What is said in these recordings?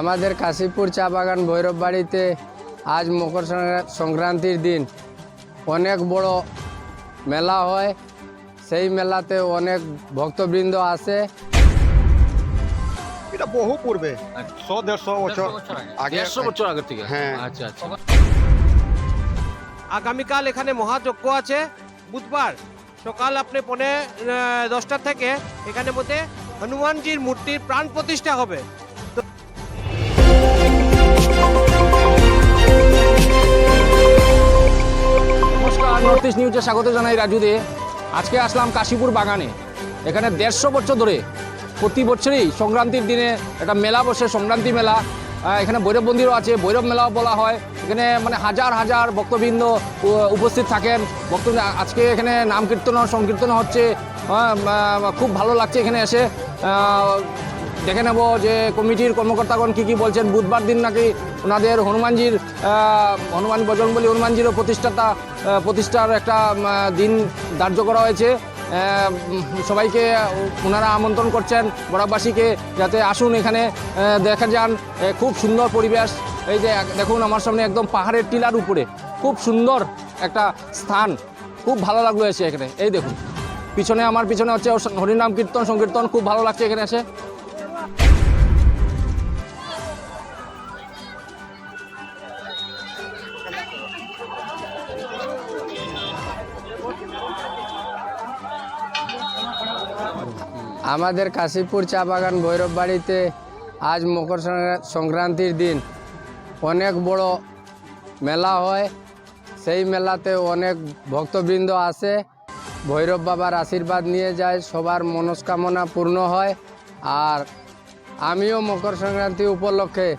আমাদের কাশীপুর চা বাগান ভৈরব বাড়িতে আজ মকর সংক্রা- সংক্রান্তির দিন। অনেক বড় মেলা হয়। সেই মেলাতে অনেক ভক্তবৃন্দ আসে। এটা বহু পূর্বে। শো দেড়শো বছর আগে। দেড়শো বছর আগের থেকে? হ্যাঁ। আচ্ছা আচ্ছা। আগামীকাল এখানে মহাযজ্ঞ আছে। বুধবার সকাল আপনি পৌনে আহ, দশটার থেকে এখানে মধ্যে হনুমানজির মূর্তির প্রাণ প্রতিষ্ঠা হবে। নর্থ নিউজে স্বাগত জানাই রাজু দে। আজকে আসলাম কাশীপুর বাগানে। এখানে দেড়শো বছর ধরে প্রতি বছরই সংক্রান্তির দিনে একটা মেলা বসে, সংক্রান্তি মেলা। এখানে ভৈরব মন্দিরও আছে, ভৈরব মেলাও বলা হয়। এখানে মানে হাজার হাজার ভক্তবৃন্দ উপস্থিত থাকেন। ভক্ত আজকে এখানে নাম কীর্তন, সংকীর্তন হচ্ছে। খুব ভালো লাগছে এখানে এসে। দেখে নেব যে কমিটির কর্মকর্তাগণ কী কী বলছেন। বুধবার দিন নাকি ওনাদের হনুমানজির হনুমান বজরংবলী হনুমানজিরও প্রতিষ্ঠাতা প্রতিষ্ঠার একটা দিন ধার্য করা হয়েছে। সবাইকে ওনারা আমন্ত্রণ করছেন বরাকবাসীকে যাতে আসুন এখানে দেখা যান খুব সুন্দর পরিবেশ। এই যে দেখুন আমার সামনে একদম পাহাড়ের টিলার উপরে, খুব সুন্দর একটা স্থান, খুব ভালো লাগল এসে এখানে। এই দেখুন, পিছনে আমার পিছনে হচ্ছে হরিনাম কীর্তন, সংকীর্তন, খুব ভালো লাগছে এখানে এসে। আমাদের কাশীপুর চা বাগান ভৈরব বাড়িতে আজ মকর সংক্রা- সংক্রান্তির দিন। অনেক বড় মেলা হয়। সেই মেলাতে অনেক ভক্তবৃন্দ আসে। ভৈরব বাবার আশীর্বাদ নিয়ে যায়। সবার মনস্কামনা পূর্ণ হয়। আর আমিও মকর সংক্রান্তি উপলক্ষে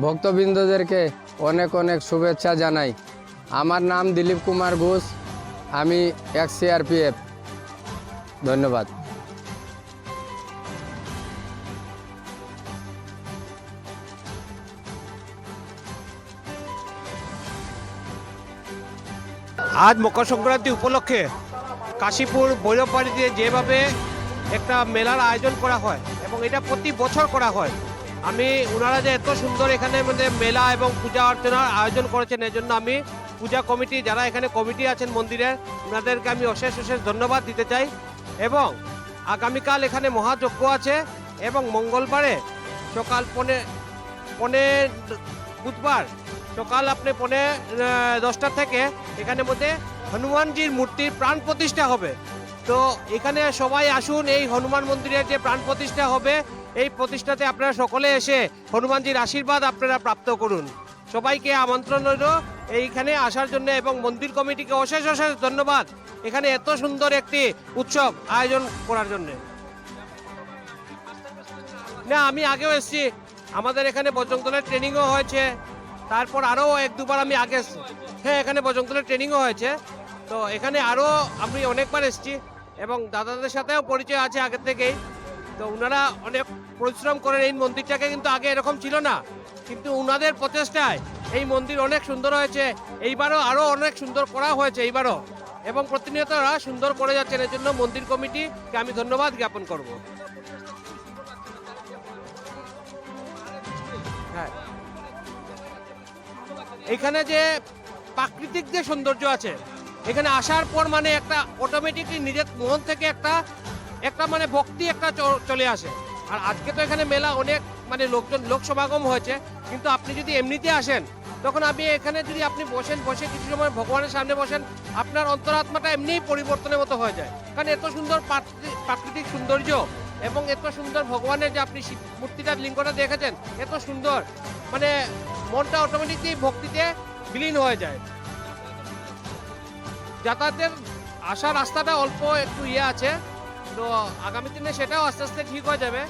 ভক্তবৃন্দদেরকে অনেক অনেক শুভেচ্ছা জানাই। আমার নাম দিলীপ কুমার ঘোষ। আমি এক্স সিআরপিএফ ধন্যবাদ। আজ মকর সংক্রান্তি উপলক্ষে কাশীপুর ভৈরববাড়িতে যেভাবে একটা মেলার আয়োজন করা হয় এবং এটা প্রতি বছর করা হয়, আমি ওনারা যে এত সুন্দর এখানে মানে মেলা এবং পূজা অর্চনার আয়োজন করেছেন, এর জন্য আমি পূজা কমিটি, যারা এখানে কমিটি আছেন মন্দিরের ওনাদেরকে আমি অশেষ অশেষ ধন্যবাদ দিতে চাই এবং আগামীকাল এখানে মহাযজ্ঞ আছে এবং মঙ্গলবারে সকাল পনে পনে বুধবার সকাল আপনি পনে দশটা থেকে এখানে মধ্যে হনুমানজির মূর্তির প্রাণ প্রতিষ্ঠা হবে। তো এখানে সবাই আসুন, এই হনুমান মন্দিরের যে প্রাণ প্রতিষ্ঠা হবে, এই প্রতিষ্ঠাতে আপনারা সকলে এসে হনুমানজির আশীর্বাদ আপনারা প্রাপ্ত করুন। সবাইকে আমন্ত্রণ রইল এইখানে আসার জন্য এবং মন্দির কমিটিকে অশেষ অশেষ ধন্যবাদ এখানে এত সুন্দর একটি উৎসব আয়োজন করার জন্যে। না, আমি আগেও এসেছি। আমাদের এখানে বজরংদলের ট্রেনিংও হয়েছে। তারপর আরও এক দুবার আমি আগে হ্যাঁ এখানে বজরংদলের ট্রেনিংও হয়েছে। তো এখানে আরও আমি অনেকবার এসেছি এবং দাদাদের সাথেও পরিচয় আছে আগের থেকেই। তো ওনারা অনেক পরিশ্রম করেন, এই মন্দিরটাকে কিন্তু আগে এরকম ছিল না। কিন্তু ওনাদের প্রচেষ্টায় এই মন্দির অনেক সুন্দর হয়েছে। এইবারও আরও অনেক সুন্দর করা হয়েছে এইবারও। এবং প্রতিনিয়ত সুন্দর করে যাচ্ছেন। এর জন্য মন্দির কমিটিকে আমি ধন্যবাদ জ্ঞাপন করব। হ্যাঁ। এখানে যে প্রাকৃতিক যে সৌন্দর্য আছে, এখানে আসার পর মানে একটা অটোমেটিকলি নিজের মন থেকে একটা একটা মানে ভক্তি একটা চলে আসে। আর আজকে তো এখানে মেলা অনেক মানে লোকজন, লোক সমাগম হয়েছে, কিন্তু আপনি যদি এমনিতে আসেন, তখন আপনি এখানে যদি আপনি বসেন, বসে কিছু সময় ভগবানের সামনে বসেন, আপনার অন্তরাত্মাটা এমনিই পরিবর্তনের মতো হয়ে যায়। কারণ এত সুন্দর প্রাকৃতিক সৌন্দর্য এবং এত সুন্দর ভগবানের যে আপনি মূর্তিটার লিঙ্গটা দেখেছেন, এত সুন্দর। মানে মনটা অটোমেটিকলি ভক্তিতে বিলীন হয়ে যায়। যাতায়াতের আসার রাস্তাটা অল্প একটু ইয়ে আছে, তো আগামী দিনে সেটাও আস্তে আস্তে ঠিক হয়ে যাবে।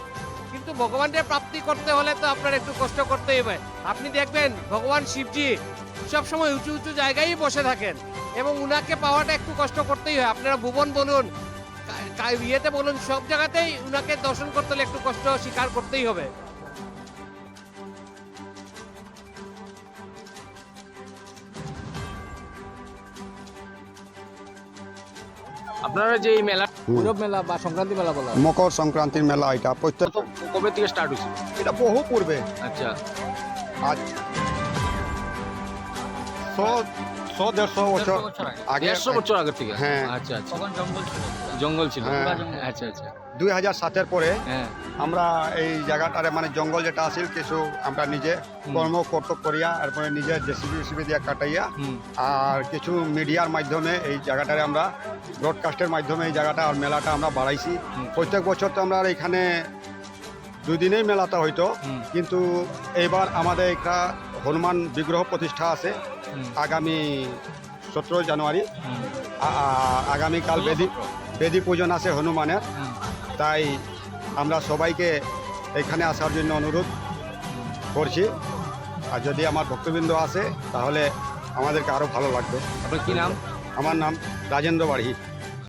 কিন্তু ভগবানের প্রাপ্তি করতে হলে তো আপনার একটু কষ্ট করতেই হবে। আপনি দেখবেন ভগবান শিবজি সবসময় উঁচু উঁচু জায়গায় বসে থাকেন এবং উনাকে পাওয়াটা একটু কষ্ট করতেই হয়। আপনারা ভুবন বলুন ইয়েতে বলুন সব জায়গাতেই উনাকে দর্শন করতে হলে একটু কষ্ট স্বীকার করতেই হবে। আপনারা যে এই মেলা ভৈরব মেলা বা সংক্রান্তি মেলা বলা হয়। মকর সংক্রান্তির মেলা এটা। প্রত্যেক তো কবে থেকে স্টার্ট হয়েছে? এটা বহু পূর্বে। আচ্ছা। আজ শো শো দেড়শো বছর আগে। দেড়শো বছর আগের থেকে? হ্যাঁ। আচ্ছা আচ্ছা। জঙ্গল ছিল। হ্যাঁ। আচ্ছা আচ্ছা। দুই হাজার সাতের পরে হ্যাঁ। আমরা এই জায়গাটারে মানে জঙ্গল যেটা আছিল কিছু আমরা নিজে কর্ম কর্তক করিয়া এরপরে নিজে জেসিবি উসিবি দিয়ে কাটাইয়া হুম। আর কিছু মিডিয়ার মাধ্যমে এই জায়গাটারে আমরা ব্রডকাস্টের মাধ্যমে এই জায়গাটা আর মেলাটা আমরা বাড়াইছি। হুম। প্রত্যেক বছর তো আমরা আর এখানে দুই দিনেই মেলাটা হইতো। হুম। কিন্তু এইবার আমাদের একটা হনুমান বিগ্রহ প্রতিষ্ঠা আছে। আগামী সতেরো জানুয়ারি। আগামীকাল বেদি বেদি পূজন আছে হনুমানের। তাই আমরা সবাইকে এখানে আসার জন্য অনুরোধ করছি। আর যদি আমার ভক্তবৃন্দ আসে তাহলে আমাদেরকে আরও ভালো লাগবে। আপনার কী নাম? আমার নাম রাজেন্দ্র বাড়ি।